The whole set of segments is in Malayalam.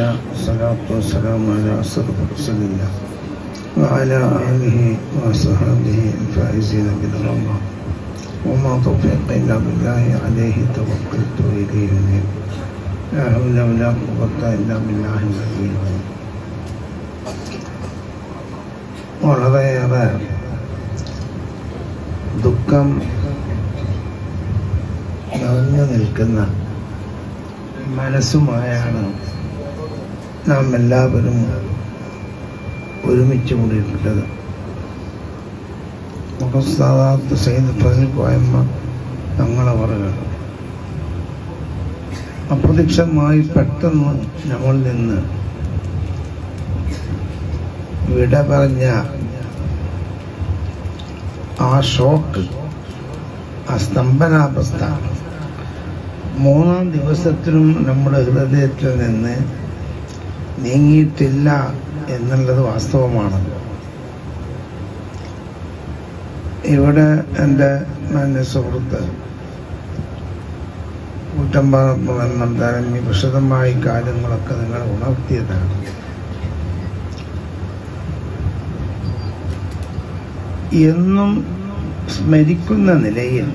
الله والصلاة والسلام على أشرف رسول الله وعلى آله وصحبه الفائزين بالرضا وما توفيق إلا بالله عليه توكلت إليه منه لا حول ولا قوة إلا بالله العلي العظيم വളരെയേറെ ദുഃഖം നിറഞ്ഞു നിൽക്കുന്ന മനസ്സുമായാണ് നാം എല്ലാവരും ഒരുമിച്ച് കൂടിയിട്ടുള്ളത്. മുഖസ്താദാത്ത് സെയ്ദ് ഫസിൽ കോയമ്മ തങ്ങളെ പറയുക. അപ്രതീക്ഷമായി പെട്ടെന്ന് നമ്മൾ നിന്ന് വിട പറഞ്ഞ ആ ഷോക്ക് ആ സ്തംഭനാവസ്ഥ മൂന്നാം ദിവസത്തിലും നമ്മുടെ ഹൃദയത്തിൽ നിന്ന് നീങ്ങിയിട്ടില്ല എന്നുള്ളത് വാസ്തവമാണ്. ഇവിടെ എന്റെ മാന്യ സുഹൃത്ത് തരഞ്ഞ് വിശദമായി കാര്യങ്ങളൊക്കെ നിങ്ങൾ ഉണർത്തിയതാണ്. എന്നും സ്മരിക്കുന്ന നിലയിൽ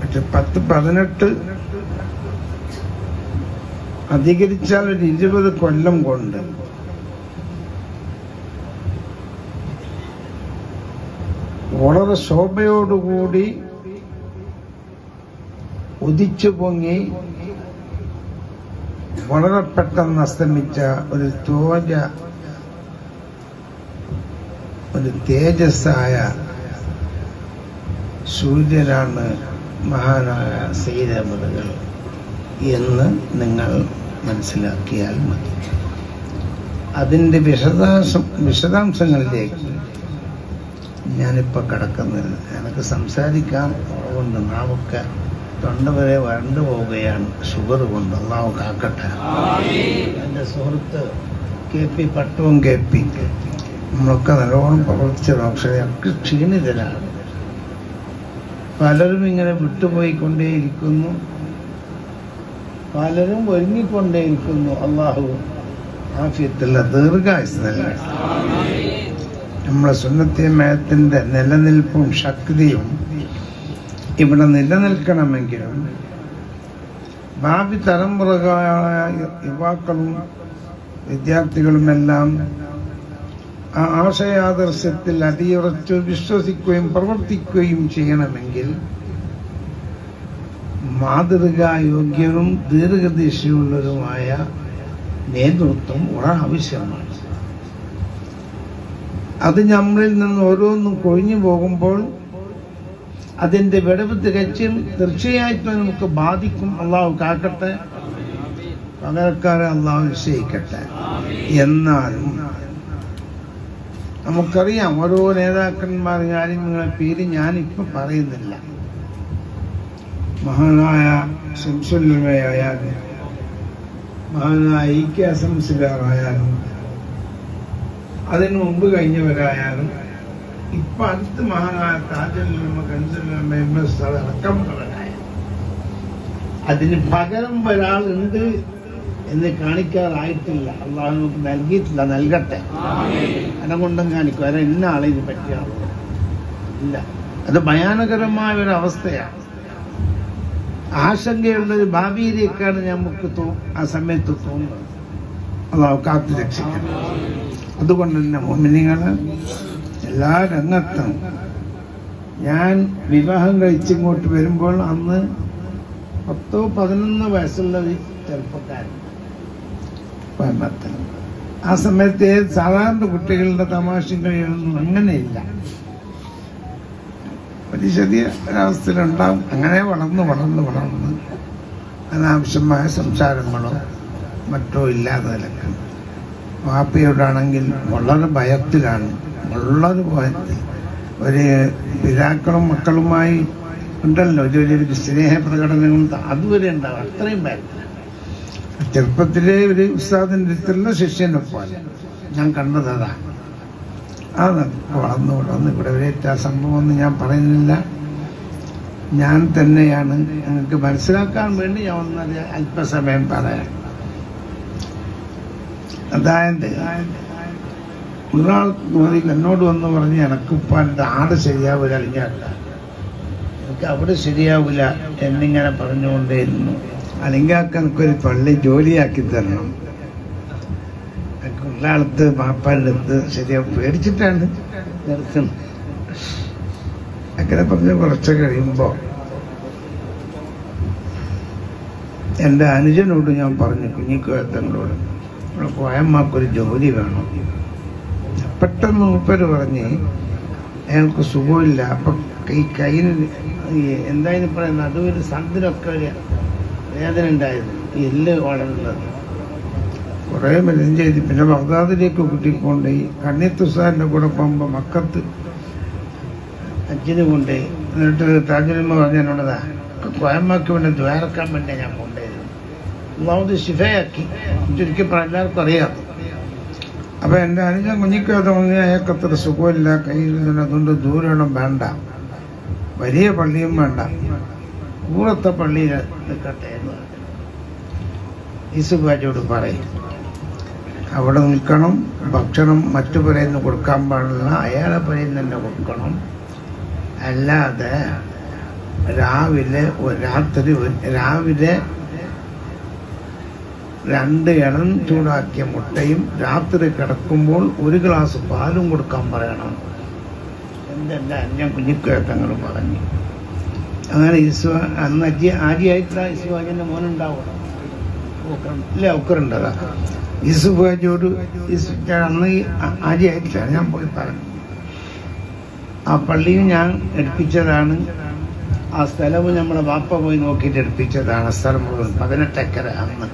പക്ഷെ പത്ത് പതിനെട്ട് അധികരിച്ചാൽ ഒരു ഇരുപത് കൊല്ലം കൊണ്ട്. വളരെ ശോഭയോടുകൂടി ഉദിച്ചു പൊങ്ങി വളരെ പെട്ടെന്ന് അസ്തമിച്ച ഒരു തോജ ഒരു തേജസ്സായ സൂര്യനാണ് മഹാനായ ശ്രീരാമതകൾ എന്ന് നിങ്ങൾ മനസ്സിലാക്കിയാൽ മതി. അതിന്റെ വിശദാംശം വിശദാംശങ്ങളിലേക്ക് ഞാനിപ്പോൾ കിടക്കുന്നില്ല. എനിക്ക് സംസാരിക്കാൻ കൊണ്ട് നാമൊക്കെ തൊണ്ട വരെ വരണ്ടു പോവുകയാണ്. ഷുഗർ കൊണ്ട് അള്ളാഹു കാക്കട്ടെ. എന്റെ സുഹൃത്ത് കെ പി പട്ടവും കെ പി. നമ്മളൊക്കെ നല്ലോണം പ്രവർത്തിച്ച പക്ഷേ ഒക്കെ ക്ഷീണിതരാണ്. പലരും ഇങ്ങനെ വിട്ടുപോയിക്കൊണ്ടേയിരിക്കുന്നു. പലരും ഒരുങ്ങിക്കൊണ്ടേയിരിക്കുന്നു അള്ളാഹു. ആഫിയത്തല്ല ദീർഘായുസ് നൽകട്ടെ നമ്മളെ സുന്നത്തി മേയത്തിന്റെ നിലനിൽപ്പും ശക്തിയും ഇവിടെ നിലനിൽക്കണമെങ്കിലും ഭാവി തലമുറകളായ യുവാക്കളും വിദ്യാർത്ഥികളുമെല്ലാം ആ ആശയാദർശത്തിൽ അടിയുറച്ച് വിശ്വസിക്കുകയും പ്രവർത്തിക്കുകയും ചെയ്യണമെങ്കിൽ മാതൃകായോഗ്യവും ദീർഘദിശയുള്ളതുമായ നേതൃത്വം വളരെ ആവശ്യമാണ് അത് നമ്മളിൽ നിന്ന് ഓരോന്നും കൊഴിഞ്ഞു പോകുമ്പോൾ അതിന്റെ വിടവ് തികച്ചും തീർച്ചയായിട്ടും നമുക്ക് ബാധിക്കും. അള്ളാഹു കാക്കട്ടെ. പകരക്കാരെ അള്ളാഹു നിശ്ചയിക്കട്ടെ. എന്നാലും നമുക്കറിയാം ഓരോ നേതാക്കന്മാർ കാര്യങ്ങളെ പേര് ഞാനിപ്പോൾ പറയുന്നില്ല. മഹാനായ ശംസുല്ലമയായാലും മഹാനായ ഇ കെ അതിനു മുമ്പ് കഴിഞ്ഞവരായാലും ഇപ്പൊ അടുത്ത് മഹാനായ താജുല്ലമ്മ കൻസുല്ലമ്മ എം എസ് അടക്കമുള്ളവരായ അതിന് പകരം ഒരാളുണ്ട് എന്ന് കാണിക്കാറായിട്ടില്ല. അള്ളാഹു നമുക്ക് നൽകിയിട്ടില്ല നൽകട്ടെ. അനം കൊണ്ടും കാണിക്കും. അത് ഇന്ന ആളെ ഇത് പറ്റിയാളോ ഇല്ല. അത് ഭയാനകരമായ ഒരു അവസ്ഥയാണ്. ആശങ്കയുള്ള ഒരു ഭാവിയിലേക്കാണ് നമുക്ക് ആ സമയത്ത് തോന്നുന്നത്. അള്ളാഹു കാത്തു രക്ഷിക്കണം. അതുകൊണ്ട് തന്നെ മോമിനികൾ എല്ലാ രംഗത്തും ഞാൻ വിവാഹം കഴിച്ചിങ്ങോട്ട് വരുമ്പോൾ അന്ന് പത്തോ പതിനൊന്ന് വയസ്സുള്ള ചെറുപ്പക്കാരൻ. ആ സമയത്ത് സാധാരണ കുട്ടികളുടെ തമാശ അങ്ങനെയില്ല. ചെറിയ ഒരവസ്ഥയിലുണ്ടാവും. അങ്ങനെ വളർന്ന് വളർന്ന് വളർന്ന് അനാവശ്യമായ സംസാരങ്ങളോ മറ്റോ ഇല്ലാതെ നിലക്കും വാപ്പയോടാണെങ്കിൽ വളരെ ഭയത്തിലാണ്. വളരെ ഭയത്തിൽ. ഒരു പിതാക്കളും മക്കളുമായി ഉണ്ടല്ലോ. ഒരു സ്നേഹ പ്രകടനങ്ങൾ അതുവരെ ഉണ്ടാവും. അത്രയും ഭയത്തിലാണ്. ചെറുപ്പത്തിലെ ഒരു ഉസ്താദിന്റെ ശിഷ്യനൊപ്പം ഞാൻ കണ്ടത് അതാ. അത് വളർന്നു വളർന്ന് ഇവിടെ വരെ ആ സംഭവം ഒന്നും ഞാൻ പറയുന്നില്ല. ഞാൻ തന്നെയാണ് നിങ്ങൾക്ക് മനസ്സിലാക്കാൻ വേണ്ടി ഞാൻ ഒന്നത് അല്പസമയം പറയാം അതായത് ഒരാൾ എന്നോട് വന്ന് പറഞ്ഞ് എനക്കിപ്പാന്റെ ആട് ശരിയാവില്ല അല്ലെങ്കിൽ എനിക്ക് അവിടെ ശരിയാവില്ല എന്നിങ്ങനെ പറഞ്ഞുകൊണ്ടേയിരുന്നു. അല്ലെങ്കിൽ എനിക്കൊരു പള്ളി ജോലിയാക്കി തരണം. ഉള്ളാളത്ത് അടുത്ത് ശരിയാ പേടിച്ചിട്ടാണ് നിർത്തുന്നത്. അങ്ങനെ പറഞ്ഞ് കുറച്ച് കഴിയുമ്പോൾ എന്റെ അനുജനോട് ഞാൻ പറഞ്ഞു കുഞ്ഞിക്കോയത്തങ്ങളോട് ഇവിടെ കോയമ്മക്കൊരു ജോലി വേണം. പെട്ടെന്ന് മൂപ്പര് പറഞ്ഞ് അയാൾക്ക് സുഖമില്ല. അപ്പം ഈ കയ്യിന് ഈ എന്തായാലും പറയുന്നത്? അതൊരു സന്ധിനൊക്കെ ഒരു വേദന ഉണ്ടായിരുന്നു. എല്ല് വളരുന്നത് കുറേ മരുന്ന് ചെയ്ത്. പിന്നെ ബഗ്ദാദിലേക്ക് കൂട്ടിക്കൊണ്ടുപോയി കണ്ണിത്തുസാറിന്റെ കൂടെ പോകുമ്പോൾ മക്കത്ത് അച്ഛന് കൊണ്ടുപോയി എന്നിട്ട് താജുലമ്മ പറഞ്ഞ എന്നോടതാ കോയമ്മക്ക് വേണ്ടി ദ്വാരക്കാൻ വേണ്ടി ഞാൻ കൊണ്ടുപോയത് ഒന്നാമത് ശിഫയാക്കി. ചുരുക്കി പറഞ്ഞ എല്ലാവർക്കും അറിയാം. അപ്പൊ എന്റെ അനുജൻ കുഞ്ഞിക്കകത്ത് വന്ന് അയാൾക്ക് സുഖമില്ല കയ്യിൽ അതുകൊണ്ട് ദൂരണം വേണ്ട. വലിയ പള്ളിയും വേണ്ട. കൂറത്തെ പള്ളിയിൽ നിൽക്കട്ടെ എന്ന് പറഞ്ഞു. യേസുബാജിയോട് പറയും. അവിടെ നിൽക്കണം ഭക്ഷണം മറ്റു പുരയിൽ കൊടുക്കാൻ പാടില്ല അയാളെ പുരയിൽ തന്നെ കൊടുക്കണം. അല്ലാതെ രാവിലെ രാത്രി രാവിലെ രണ്ട് ഇളം ചൂടാക്കിയ മുട്ടയും രാത്രി കിടക്കുമ്പോൾ ഒരു ഗ്ലാസ് പാലും കൊടുക്കാൻ പറയണം. എന്തെല്ലാം അന്യ കുഞ്ഞിക്കേട്ടങ്ങൾ പറഞ്ഞു. അങ്ങനെ ഈശ്വ അന്ന് അജി ആദ്യമായിട്ടാ ഇസ്വാജിന്റെ മോനുണ്ടാവണം ഇല്ല ഒക്കറുണ്ടതാ ഇസുബാജിയോട് അന്ന് ഈ ആ- ആദ്യമായിട്ടാണ് ഞാൻ പോയി പറഞ്ഞു. ആ പള്ളിയും ഞാൻ എടുപ്പിച്ചതാണ്. ആ സ്ഥലവും നമ്മളെ വാപ്പ പോയി നോക്കിയിട്ട് എടുപ്പിച്ചതാണ്. സ്ഥലം മുഴുവൻ പതിനെട്ടേക്കര അന്ന്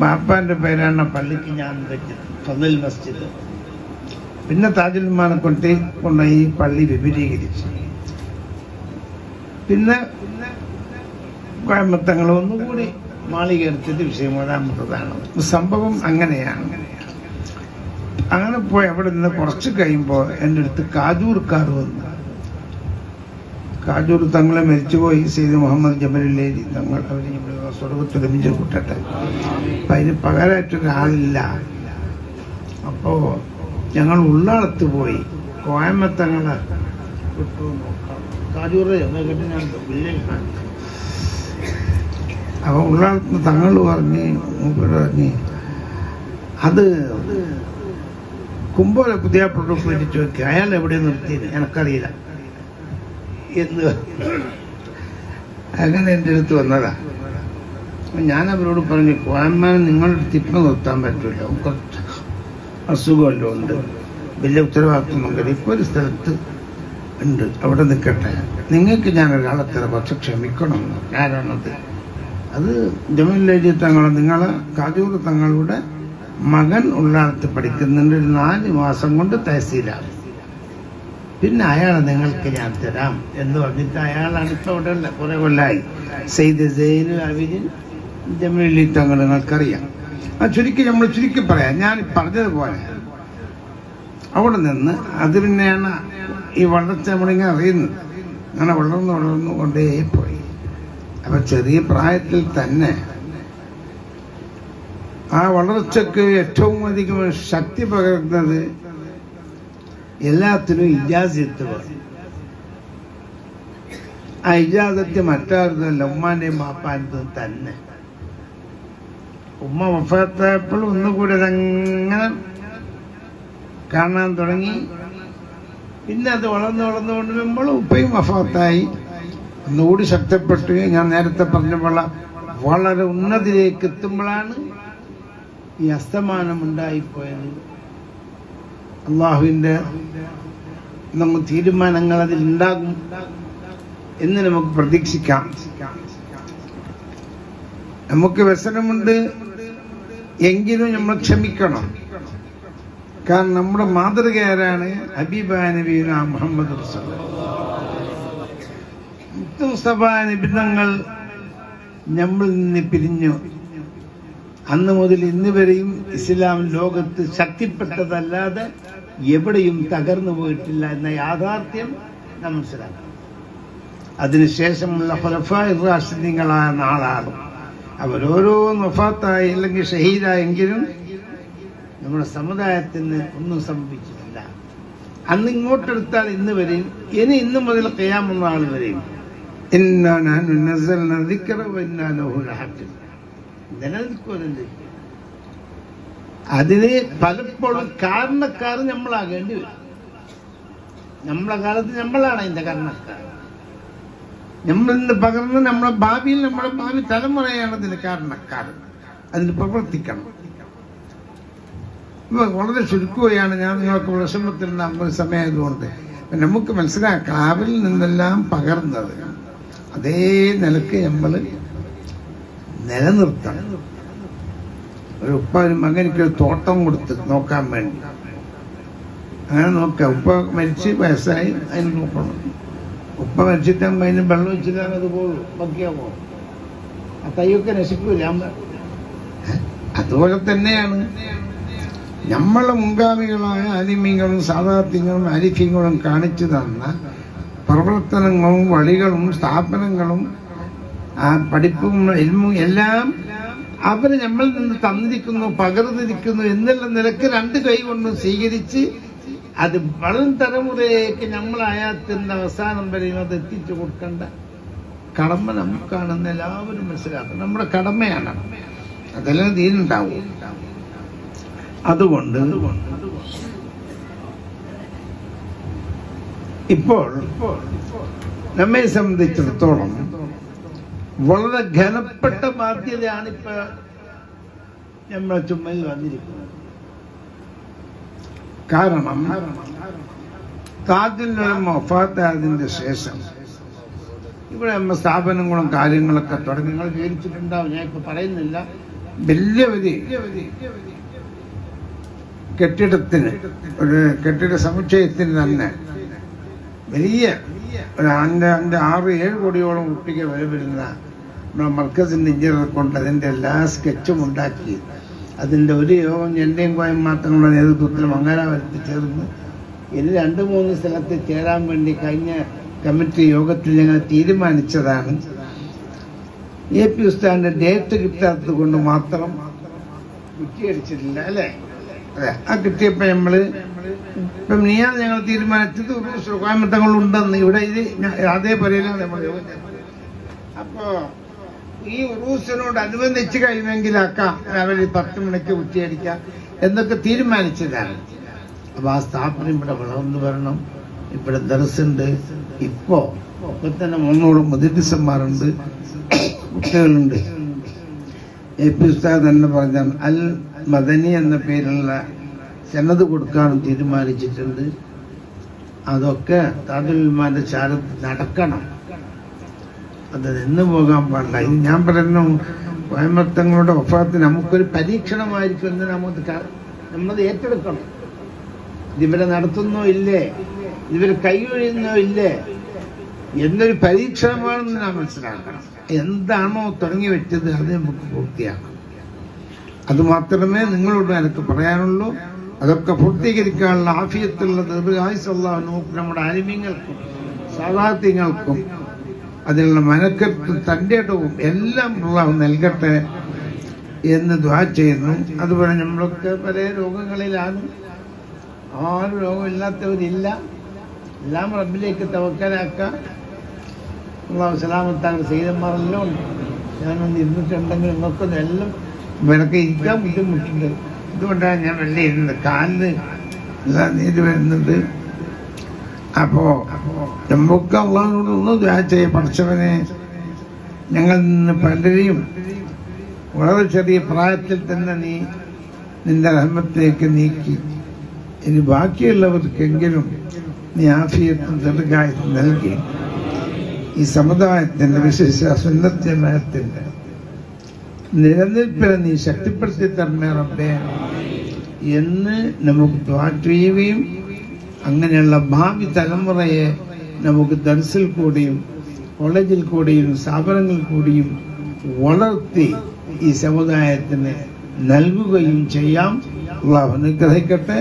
വാപ്പാന്റെ പേരാണ് പള്ളിക്ക് ഞാൻ വെച്ചത് ഫന്നൽ മസ്ജിദ്. പിന്നെ താജുൽമാനെ കൊണ്ടേ കൊണ്ടുപോയി ഈ പള്ളി വിപുലീകരിച്ചു. പിന്നെ കോയമ്പത്തങ്ങൾ ഒന്നുകൂടി മാളിക എടുത്തിട്ട് വിഷയം ഏഴാമത്തതാണ് സംഭവം അങ്ങനെയാണ്. അങ്ങനെ പോയി അവിടെ നിന്ന് കുറച്ച് കഴിയുമ്പോൾ എന്റെ അടുത്ത് കാജൂർക്കാർ വന്നു. കാജൂർ തങ്ങളെ മരിച്ചുപോയി. സെയ്ദ് മുഹമ്മദ് ജബലുല്ലേരി തങ്ങൾ അവർ സ്വർഗത്തിൽ ഒരുമിച്ച് കൂട്ടട്ടെ. അപ്പം അതിന് പകരമായിട്ടൊരാളില്ല അപ്പോൾ ഞങ്ങൾ ഉള്ളാളത്ത് പോയി. കോയമ്പത്തങ്ങളെ വിട്ടു നോക്കാം. കാജൂർ എന്നെ കിട്ടി ഞാൻ വില്ലേജ് കാണിച്ചു അപ്പൊ ഉള്ളാളത്ത് തങ്ങൾ പറഞ്ഞ് മൂപ്പര് പറഞ്ഞ് അത് കുമ്പോലെ പുതിയ പ്രൊഡക്റ്റ് വേണ്ടി ചോദിക്കുക അയാൾ എവിടെ നിർത്തിയത്? എനക്കറിയില്ല. എന്ന്. അങ്ങനെ എന്റെ അടുത്ത് വന്നതാ. ഞാൻ അവരോട് പറഞ്ഞു കോയമ്മാനെ നിങ്ങളുടെ തിപ്പ നിർത്താൻ പറ്റില്ല കുറച്ച് അസുഖമല്ലോ ഉണ്ട്. വലിയ ഉത്തരവാദിത്വമൊന്നും ഇപ്പൊ ഒരു സ്ഥലത്ത് ഉണ്ട്. അവിടെ നിൽക്കട്ടെ. നിങ്ങൾക്ക് ഞാൻ ഒരാളെ തരാം. പക്ഷെ ക്ഷമിക്കണം കാരണത് അത് ജമീലേജി തങ്ങളെ നിങ്ങൾ കാജൂർ തങ്ങളുടെ മകൻ ഉള്ളാളത്ത് പഠിക്കുന്നുണ്ട്. ഒരു നാല് മാസം കൊണ്ട് തഹസീലാണ് പിന്നെ അയാളെ നിങ്ങൾക്ക് ഞാൻ തരാം എന്ന് പറഞ്ഞിട്ട് അയാൾ അടുത്തോടെ അല്ല കുറെ കൊല്ലായി. സെയ്ദ് സെയ്ദ് അബിദിൻ ജമീലി തങ്ങൾ നിങ്ങൾക്കറിയാം. ആ ചുരുക്കി നമ്മൾ ചുരുക്കി പറയാം. ഞാൻ പറഞ്ഞതുപോലെ അവിടെ നിന്ന് അത് പിന്നെയാണ് ഈ വളർച്ച നമ്മളിങ്ങനെ അറിയുന്നത്. അങ്ങനെ വളർന്നു വളർന്നു കൊണ്ടേ പോയി അപ്പൊ ചെറിയ പ്രായത്തിൽ തന്നെ ആ വളർച്ചക്ക് ഏറ്റവും അധികം ശക്തി പകരുന്നത് എല്ലാത്തിനും ഇജാസിത്ത് ആ ഇജാസത്ത് മറ്റാരുതല്ല ഉമ്മാന്റെയും മാപ്പാന്റെതും തന്നെ. ഉമ്മ വഫാത്തായപ്പോൾ ഒന്നുകൂടി അതങ്ങനെ കാണാൻ തുടങ്ങി. പിന്നെ അത് വളർന്നു വളർന്നു കൊണ്ടുവരുമ്പോൾ ഉപ്പയും വഫാത്തായി. ഒന്നുകൂടി ശക്തിപ്പെട്ടു. ഞാൻ നേരത്തെ പറഞ്ഞ പോലെ വളരെ ഉന്നതിയിലേക്ക് എത്തുമ്പോഴാണ് ഈ അസ്തമാനം ഉണ്ടായിപ്പോയത് അള്ളാഹുവിന്റെ നമുക്ക് തീരുമാനങ്ങൾ അതിൽ ഉണ്ടാകും എന്ന് നമുക്ക് പ്രതീക്ഷിക്കാം. നമുക്ക് വ്യസനമുണ്ട് എങ്കിലും നമ്മൾ ക്ഷമിക്കണം. കാരണം നമ്മുടെ മാതൃക ഹബീബ നബീന മുഹമ്മദ് മുസ്തഫ നിബിധങ്ങൾ നമ്മിൽ നിന്ന് പിരിഞ്ഞു. അന്ന് മുതൽ ഇന്ന് വരെയും ഇസ്ലാം ലോകത്ത് ശക്തിപ്പെട്ടതല്ലാതെ എവിടെയും തകർന്നു പോയിട്ടില്ല എന്ന യാഥാർത്ഥ്യം നാം മനസ്സിലാക്കണം. അതിനുശേഷമുള്ള ഖുലഫാഇ റാഷിദീങ്ങളായ നാളാണ് അവരോരോ നഫാത്തായി അല്ലെങ്കിൽ ഷഹീദായെങ്കിലും നമ്മുടെ സമുദായത്തിന് ഒന്നും സംഭവിച്ചിട്ടില്ല. അന്ന് ഇങ്ങോട്ടെടുത്താൽ ഇന്ന് വരെയും ഇനി ഇന്ന് മുതൽ കയ്യാമെന്ന ആൾ വരെയും. നിലനിൽക്കുന്നുണ്ട് അതിന് പലപ്പോഴും കാരണക്കാർ നമ്മളാകേണ്ടി വരും. നമ്മളെ കാലത്ത് നമ്മളാണ് അതിന്റെ കാരണക്കാർ. നമ്മളിന്ന് പകർന്ന് നമ്മളെ ഭാവിയിൽ നമ്മളെ ഭാവി തലമുറയാണ് അതിന് കാരണക്കാർ. അതിന് പ്രവർത്തിക്കണം. ഇപ്പൊ വളരെ ചുരുക്കുകയാണ് ഞാൻ നിങ്ങൾക്ക് വിഷമത്തിൽ നമ്മൾ സമയമായതുകൊണ്ട്. നമുക്ക് മനസ്സിലാക്കാം അവരിൽ നിന്നെല്ലാം പകർന്നത്. അതേ നിലയ്ക്ക് നമ്മൾ നിലനിർത്തണം. ഒരു ഉപ്പ ഒരു മകനിക്ക് ഒരു തോട്ടം കൊടുത്ത് നോക്കാൻ വേണ്ടി. അങ്ങനെ നോക്കാം ഉപ്പ മരിച്ച് വയസ്സായി അതിന് നോക്കണം. ഉപ്പ മരിച്ചിട്ടാകുമ്പോൾ അതിന് വെള്ളം വെച്ചിട്ടാണ് അത് പോകും ബാക്കിയാ പോകും ആ തൈയൊക്കെ നശിക്കൂല. അതുപോലെ തന്നെയാണ്. നമ്മളെ മുൻഗാമികളായ ആലിമ്യങ്ങളും സാധാർത്ഥ്യങ്ങളും അരിഫ്യങ്ങളും കാണിച്ചു തന്ന പ്രവർത്തനങ്ങളും വഴികളും സ്ഥാപനങ്ങളും ആ പഠിപ്പും എൽമും എല്ലാം അവർ നമ്മളിൽ നിന്ന് തന്നിരിക്കുന്നു പകർന്നിരിക്കുന്നു എന്നുള്ള നിലയ്ക്ക് രണ്ട് കൈ കൊണ്ടും സ്വീകരിച്ച് അത് വളം തലമുറയിലേക്ക് നമ്മൾ അയാത്തിന്റെ അവസാനം വരെയും അത് എത്തിച്ചു കൊടുക്കേണ്ട കടമ നമുക്കാണെന്ന് എല്ലാവരും മനസ്സിലാക്കണം. നമ്മുടെ കടമയാണ്. അതെല്ലാം തീരുണ്ടാവും. അതുകൊണ്ട് ഇപ്പോൾ നമ്മെ സംബന്ധിച്ചിടത്തോളം വളരെ ഘനപ്പെട്ട ബാധ്യതയാണ് ഇപ്പൊ നമ്മളെ ചുമലിൽ വന്നിരിക്കുന്നത്. കാരണം താജുൽ മൊഫാത്താദിന്റെ ശേഷം ഇവിടെ നമ്മ സ്ഥാപനങ്ങളും കാര്യങ്ങളൊക്കെ തുടങ്ങി. നിങ്ങൾ വിവരിച്ചിട്ടുണ്ടാവും ഞാൻ ഇപ്പൊ പറയുന്നില്ല. വലിയ ഒരു കെട്ടിടത്തിന് ഒരു കെട്ടിട സമുച്ചയത്തിന് തന്നെ വലിയ ഒരു അഞ്ച് അഞ്ച് ആറ് ഏഴ് കോടിയോളം കുട്ടിക്ക് വില വരുന്ന നമ്മുടെ മർക്കസിന്റെ ഇഞ്ചിനെ കൊണ്ട് അതിന്റെ എല്ലാ സ്കെച്ചും ഉണ്ടാക്കി. അതിന്റെ ഒരു യോഗം എന്റെയും കോയം മാത്രമുള്ള നേതൃത്വത്തിൽ മംഗലാപുരത്ത് ചേർന്ന് ഇനി രണ്ട് മൂന്ന് സ്ഥലത്ത് ചേരാൻ വേണ്ടി കഴിഞ്ഞ കമ്മിറ്റി യോഗത്തിൽ ഞങ്ങൾ തീരുമാനിച്ചതാണ്. എ പി ഉസ്താദിന്റെ ഡേറ്റ് കിട്ടാത്തത് കൊണ്ട് മാത്രം കുറ്റിയടിച്ചിട്ടില്ല അല്ലേ? ആ കിട്ടിയപ്പോ നമ്മൾ ഇപ്പം നീയാണ് ഞങ്ങൾ തീരുമാനിച്ചത് കോയമ്പത്തങ്ങൾ ഉണ്ടെന്ന് ഇവിടെ ഇത് അതേ നമ്മൾ അപ്പോ ഈ ഉറൂസിനോട് അനുബന്ധിച്ച് കഴിയുമെങ്കിലാക്കാം രാവിലെ പത്ത് മണിക്ക് ഉച്ചയടിക്കാം എന്നൊക്കെ തീരുമാനിച്ചതാണ്. അപ്പൊ ആ സ്ഥാപനം ഇവിടെ വളർന്നു വരണം. ഇവിടെ ദർസുണ്ട്. ഇപ്പോ ഇപ്പൊ തന്നെ മുന്നൂറ് മുതിർസന്മാരുണ്ട് കുട്ടികളുണ്ട്. എ പി ഉസ്താദ് തന്നെ പറഞ്ഞാൽ അൽ മദനി എന്ന പേരുള്ള സന്നദ്ധ കൊടുക്കാനും തീരുമാനിച്ചിട്ടുണ്ട്. അതൊക്കെ താജുൽമാന്റെ ചാരത്ത് നടക്കണം. അത് നിന്ന് പോകാൻ പാടില്ല. ഇത് ഞാൻ പറയുന്നു കോയമ്പത്തങ്ങളുടെ ഒഫാത്ത് നമുക്കൊരു പരീക്ഷണമായിരിക്കും എന്ന് നമുക്ക് നമ്മളത് ഏറ്റെടുക്കണം. ഇതിവരെ നടത്തുന്നോ ഇല്ലേ? ഇവർ കൈയൊഴിയുന്നോ ഇല്ലേ? എന്നൊരു പരീക്ഷണമാണെന്ന് നാം മനസ്സിലാക്കണം. എന്താണോ തുടങ്ങി വെച്ചത് അത് നമുക്ക് പൂർത്തിയാക്കണം അത് മാത്രമേ നിങ്ങളോട് എനിക്ക് പറയാനുള്ളൂ. അതൊക്കെ പൂർത്തീകരിക്കാനുള്ള ആഫിയത്തുള്ള ദീർഘായുസുള്ള നമുക്ക് നമ്മുടെ ആലിമ്യങ്ങൾക്കും സാധാത്യങ്ങൾക്കും അതിനുള്ള മനക്കത്ത് തന്റെ ഇടവും എല്ലാം ഉള്ള നൽകട്ടെ എന്ന് ദ്വാ ചെയ്യുന്നു. അതുപോലെ നമ്മളൊക്കെ പല രോഗങ്ങളിലാണ്. ആറ് രോഗമില്ലാത്തവരില്ല. എല്ലാം റബ്ബിലേക്ക് തവക്കലാക്കാം അള്ളാഹു സലാമത്താകുന്ന സീതന്മാരെല്ലാം ഉണ്ട്. ഞാനൊന്ന് ഇരുന്നിട്ടുണ്ടെങ്കിൽ നിങ്ങൾക്കൊന്നും എല്ലാം ഇവരൊക്കെ ഇരിക്കാൻ ബുദ്ധിമുട്ടുണ്ട് ഇതുകൊണ്ടാണ് ഞാൻ വെള്ളം ഇരുന്നത്. കാലിന് എല്ലാം നീര് വരുന്നത്. അപ്പോ നമുക്ക് അള്ളാഹിനോട് ഒന്ന് ദ്വാ ചെയ്യ പഠിച്ചവനെ. ഞങ്ങൾ നിന്ന് പലരെയും വളരെ ചെറിയ പ്രായത്തിൽ തന്നെ നീ നിന്റെ അഹമ്മത്തേക്ക് നീക്കി. ഇനി ബാക്കിയുള്ളവർക്കെങ്കിലും നീ ആഫിയത്തും ദീർഘായുസും നൽകി. ഈ സമുദായത്തിന്റെ വിശേഷ സുന്നത്യമയത്തിന്റെ നിലനിൽപ്പിനെ നീ ശക്തിപ്പെടുത്തി തരണേ റബ്ബേ. എന്ന് നമുക്ക് ചെയ്യുകയും അങ്ങനെയുള്ള ഭാവി തലമുറയെ നമുക്ക് ദൻസിൽ കൂടിയും കോളേജിൽ കൂടിയും സ്ഥാപനങ്ങളിൽ കൂടിയും വളർത്തി ഈ സമുദായത്തിന് നൽകുകയും ചെയ്യാം. അനുഗ്രഹിക്കട്ടെ.